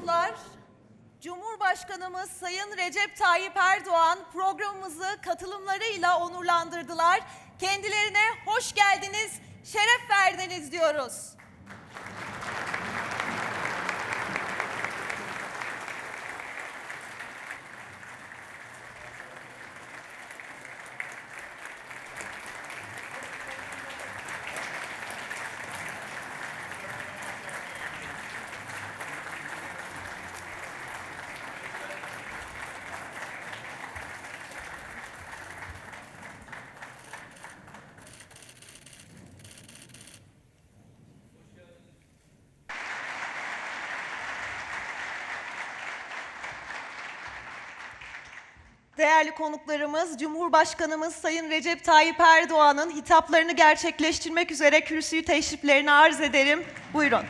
konuklar, Cumhurbaşkanımız Sayın Recep Tayyip Erdoğan programımızı katılımlarıyla onurlandırdılar. Kendilerine hoş geldiniz, şeref verdiniz diyoruz. Değerli konuklarımız, Cumhurbaşkanımız Sayın Recep Tayyip Erdoğan'ın hitaplarını gerçekleştirmek üzere kürsüyü teşriflerini arz ederim. Buyurun.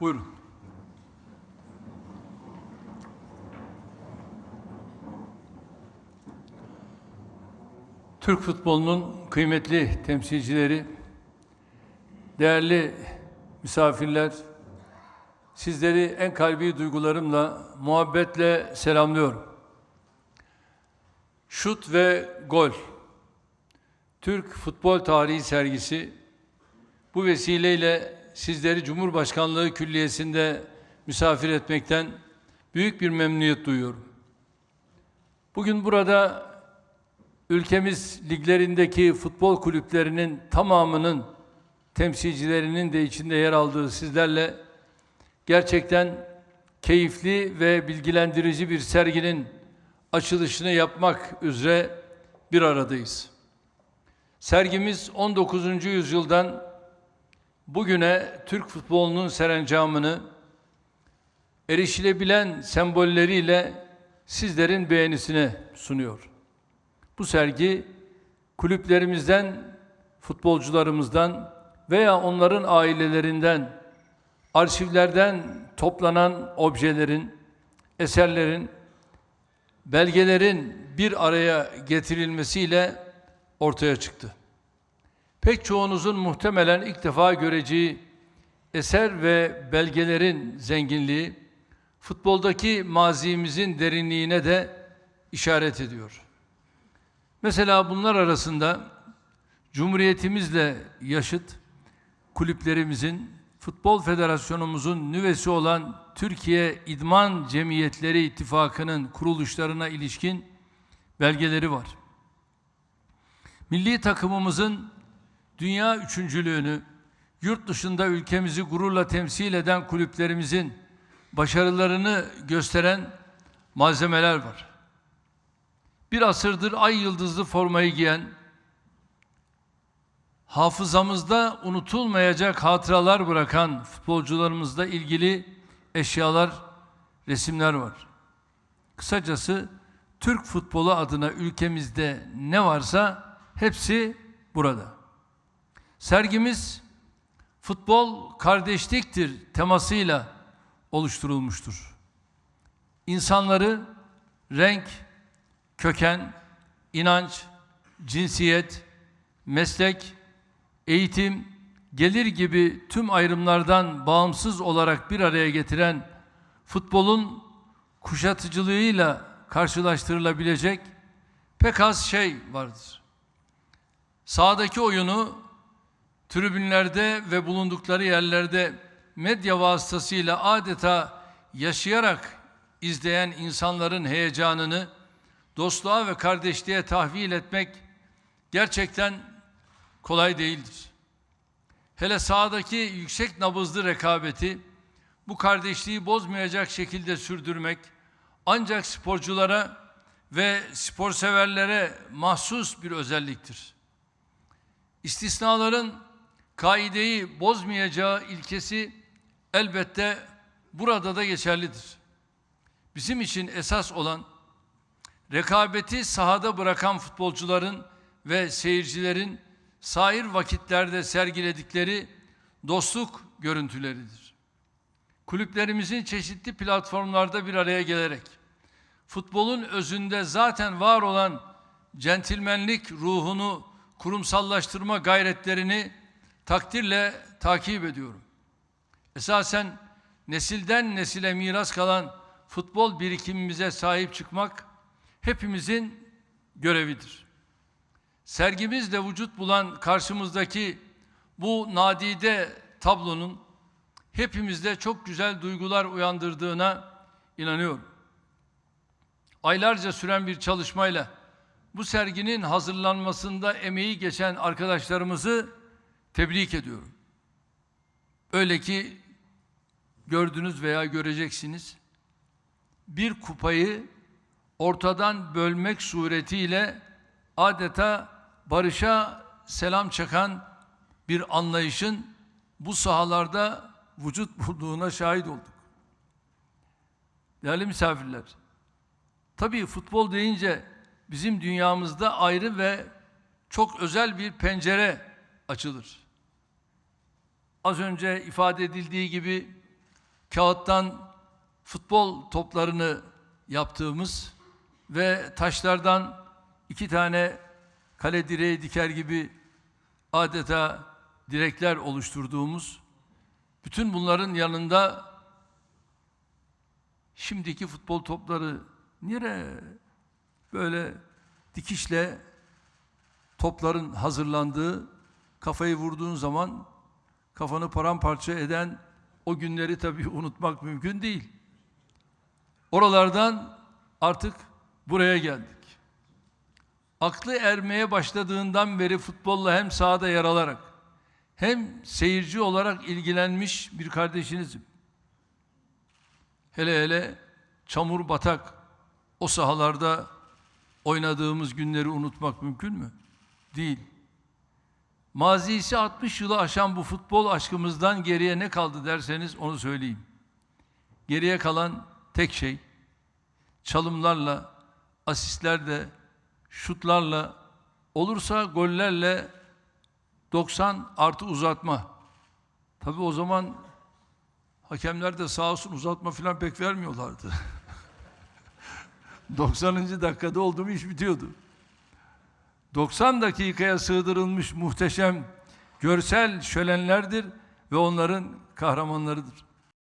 Buyurun. Türk futbolunun kıymetli temsilcileri, değerli misafirler, sizleri en kalbi duygularımla, muhabbetle selamlıyorum. Şut ve gol. Türk futbol tarihi sergisi bu vesileyle sizleri Cumhurbaşkanlığı Külliyesi'nde misafir etmekten büyük bir memnuniyet duyuyorum. Bugün burada ülkemiz liglerindeki futbol kulüplerinin tamamının temsilcilerinin de içinde yer aldığı sizlerle gerçekten keyifli ve bilgilendirici bir serginin açılışını yapmak üzere bir aradayız. Sergimiz 19. yüzyıldan bugüne Türk futbolunun serencamını erişilebilen sembolleriyle sizlerin beğenisine sunuyor. Bu sergi kulüplerimizden, futbolcularımızdan veya onların ailelerinden, arşivlerden toplanan objelerin, eserlerin, belgelerin bir araya getirilmesiyle ortaya çıktı. Pek çoğunuzun muhtemelen ilk defa göreceği eser ve belgelerin zenginliği, futboldaki mazimizin derinliğine de işaret ediyor. Mesela bunlar arasında Cumhuriyetimizle yaşıt kulüplerimizin, Futbol Federasyonumuzun nüvesi olan Türkiye İdman Cemiyetleri İttifakı'nın kuruluşlarına ilişkin belgeleri var. Milli takımımızın dünya üçüncülüğünü, yurt dışında ülkemizi gururla temsil eden kulüplerimizin başarılarını gösteren malzemeler var. Bir asırdır ay yıldızlı formayı giyen, hafızamızda unutulmayacak hatıralar bırakan futbolcularımızla ilgili eşyalar, resimler var. Kısacası Türk futbolu adına ülkemizde ne varsa hepsi burada. Sergimiz futbol kardeşliktir temasıyla oluşturulmuştur. İnsanları renk, köken, inanç, cinsiyet, meslek, eğitim, gelir gibi tüm ayrımlardan bağımsız olarak bir araya getiren futbolun kuşatıcılığıyla karşılaştırılabilecek pek az şey vardır. Sahadaki oyunu tribünlerde ve bulundukları yerlerde medya vasıtasıyla adeta yaşayarak izleyen insanların heyecanını dostluğa ve kardeşliğe tahvil etmek gerçekten kolay değildir. Hele sahadaki yüksek nabızlı rekabeti bu kardeşliği bozmayacak şekilde sürdürmek ancak sporculara ve spor severlere mahsus bir özelliktir. İstisnaların kaideyi bozmayacağı ilkesi elbette burada da geçerlidir. Bizim için esas olan rekabeti sahada bırakan futbolcuların ve seyircilerin sair vakitlerde sergiledikleri dostluk görüntüleridir. Kulüplerimizin çeşitli platformlarda bir araya gelerek futbolun özünde zaten var olan centilmenlik ruhunu kurumsallaştırma gayretlerini takdirle takip ediyorum. Esasen nesilden nesile miras kalan futbol birikimimize sahip çıkmak hepimizin görevidir. Sergimizle vücut bulan karşımızdaki bu nadide tablonun hepimizde çok güzel duygular uyandırdığına inanıyorum. Aylarca süren bir çalışmayla bu serginin hazırlanmasında emeği geçen arkadaşlarımızı tebrik ediyorum. Öyle ki gördünüz veya göreceksiniz. Bir kupayı ortadan bölmek suretiyle adeta barışa selam çakan bir anlayışın bu sahalarda vücut bulduğuna şahit olduk. Değerli misafirler, tabii futbol deyince bizim dünyamızda ayrı ve çok özel bir pencere açılır. Az önce ifade edildiği gibi kağıttan futbol toplarını yaptığımız ve taşlardan iki tane kale direği diker gibi adeta direkler oluşturduğumuz bütün bunların yanında şimdiki futbol topları nere böyle dikişle topların hazırlandığı kafayı vurduğun zaman kafanı paramparça eden o günleri tabii unutmak mümkün değil. Oralardan artık buraya geldik. Aklı ermeye başladığından beri futbolla hem sahada yer alarak hem seyirci olarak ilgilenmiş bir kardeşinizim. Hele hele çamur batak o sahalarda oynadığımız günleri unutmak mümkün mü? Değil. Mazisi 60 yılı aşan bu futbol aşkımızdan geriye ne kaldı derseniz onu söyleyeyim. Geriye kalan tek şey çalımlarla, asistlerle, şutlarla, olursa gollerle 90 artı uzatma. Tabi o zaman hakemler de sağ olsun uzatma falan pek vermiyorlardı. 90. dakikada oldu mu iş bitiyordu. 90 dakikaya sığdırılmış muhteşem görsel şölenlerdir ve onların kahramanlarıdır.